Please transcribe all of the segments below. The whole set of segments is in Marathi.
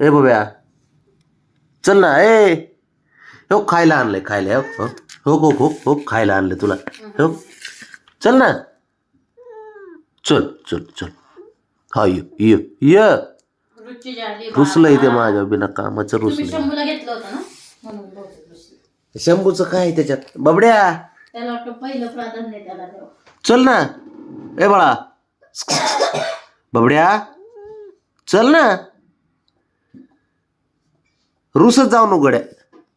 ए बघ्या चल ना ए हो खायला आणलंय खायला हो हो हो हो हो खायला आणलंय तुला हो चल ना. चल चल चल. हा ये ये ये. रुची झाली रुसलं इथे माझ्या बिना कामाचं रुसलं शंभूला घेतलं होतं ना? म्हणून बहुतेक रुसली. शंभूचं काय त्याच्यात? बबड्या. त्याला वाटतं पहिलं प्राधान्य त्याला द्यावं चल ना. ए बाळा. बबड्या चल ना. रुसत जाऊ नको गड्या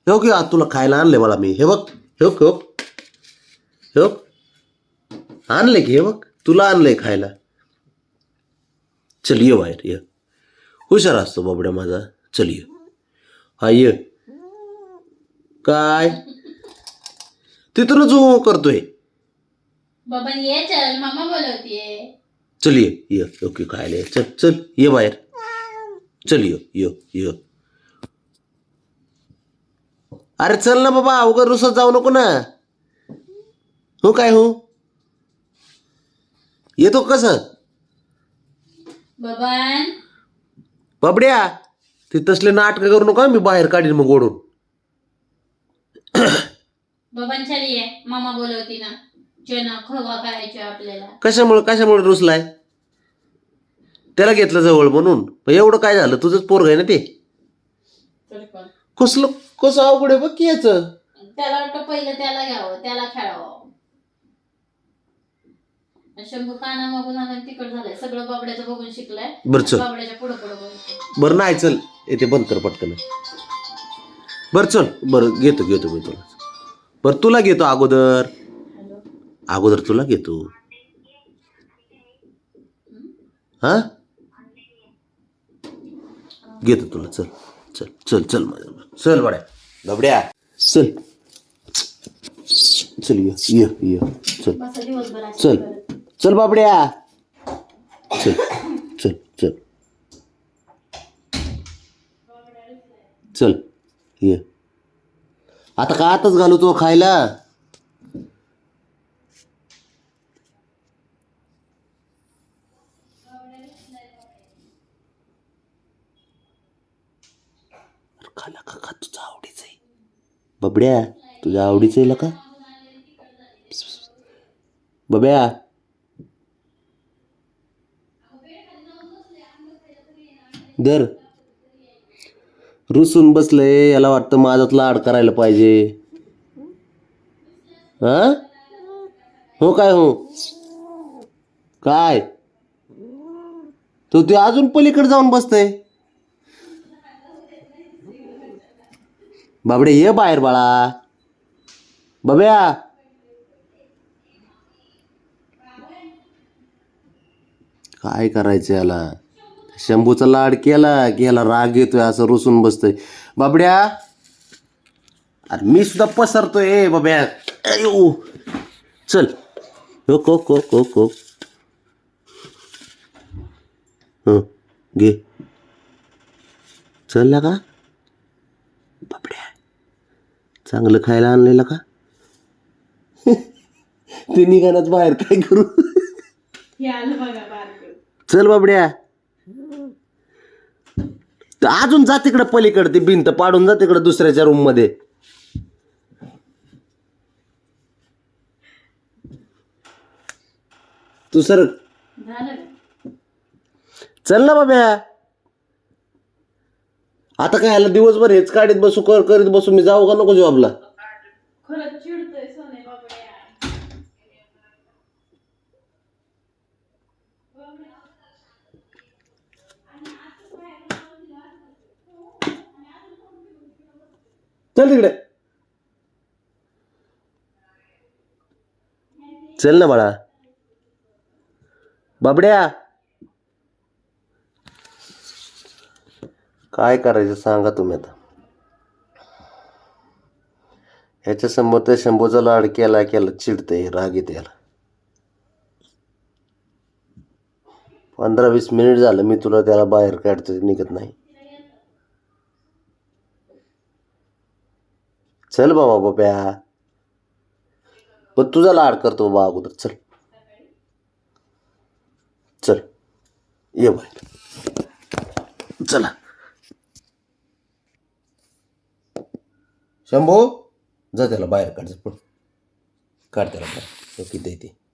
हे बघ आज तुला खायला आणले मला मी. हे बघ हे बघ हे हे आणले की हे बघ. तुला आणलंय खायला. चल ये बाहेर ये. हुशार असतो बाबड्या माझा. चल ये. हा ये. काय? तिथूनच हो करतोय. बाबा ये चल. मामा बोलवतीये. चल ये ये. ओके खायला ये. चल चल ये बाहेर. चल ये ये ये. अरे चल ना बाबा अवघड रुसत जाऊ नको ना. हो काय हो? येतो कसं? बाबान. बाबड्या ते तसले नाटक करू नका मी बाहेर काढीन मग ओढून. बाबान चल ये. मामा बोलवती ना. चना खवा करायचे आपल्याला. कशामुळे कशामुळे रुसलाय? त्याला घेतलं जवळ म्हणून. पण एवढं काय झालं? तुझंच पोरग आहे ना ते? तर पण. कसलं कसं अवघड आहे बघ की याचं? त्याला वाटतं पहिलं त्याला घ्यावं त्याला खेळावं. शंभू काना मागून आला तिकड झालंय. सगळं बाबड्याचं बघून शिकलाय. बरं चल. बाबड्याच्या पुढं पुढं बघून बरं नाही चल. येते बंद कर पटकन. बरं चल. बरं घेतो घेतो मी तुला. बरं तुला घेतो अगोदर. अगोदर तुला घेतो. हा? घेतो तुला चल. चल चल चल माझ्या चल बड्या. बबड्या. चल. चल ये ये ये. चल. चल. चल बाबड्या. चल चल चल. चल ये. आता का आताच घालू तो खायला? अरे का तुझं आवडीचं आहे? बबड्या तुझ्या आवडीचं आहे लका. बब्या दर रुसून बसलंय याला वाटतं माझ्यात लाड करायला पाहिजे. हा? हो काय हो? काय? तो ते अजून पलीकडे जाऊन बसतंय. बाबडे ये बाहेर बाळा. बब्या. काय करायचं याला? शंभूचा लाड केला की याला राग येतोय असं रुसून बसतोय. बाबड्या. अरे मी सुद्धा पसरतोय ए बाब्या. चल. हो को को को को. घे. चल का बाबड्या चांगलं खायला आणलेलं का? ते निघानाच बाहेर काय करू? चल बाबड्या. त अजून जा तिकडं पलीकडे ती भिंत पाडून जा तिकडं दुसऱ्याच्या रूममध्ये. तू सर? चल ना बाब्या. आता काय याला दिवसभर हेच काढीत बसू कर करीत बसू मी जाऊ का नको जॉबला खरंच चिडतोय सोने बाबड्या चल तिकडे. चल ना बाळा. बाबड्या. काय करायचं सांगा तुम्ही आता. ह्याच्या समोर शंभूचा लाड केला केला चिडते राग येते याला. पंधरा वीस मिनिट झालं मी तुला त्याला बाहेर काढतो निघत नाही. चल बाबा बाप्या. पण तुझा लाड करतो बाबा अगोदर चल. चल. ये बाहेर. चला. शंभू जा त्याला बाहेर काढ पण काढ त्याला बाहेर. किती आहे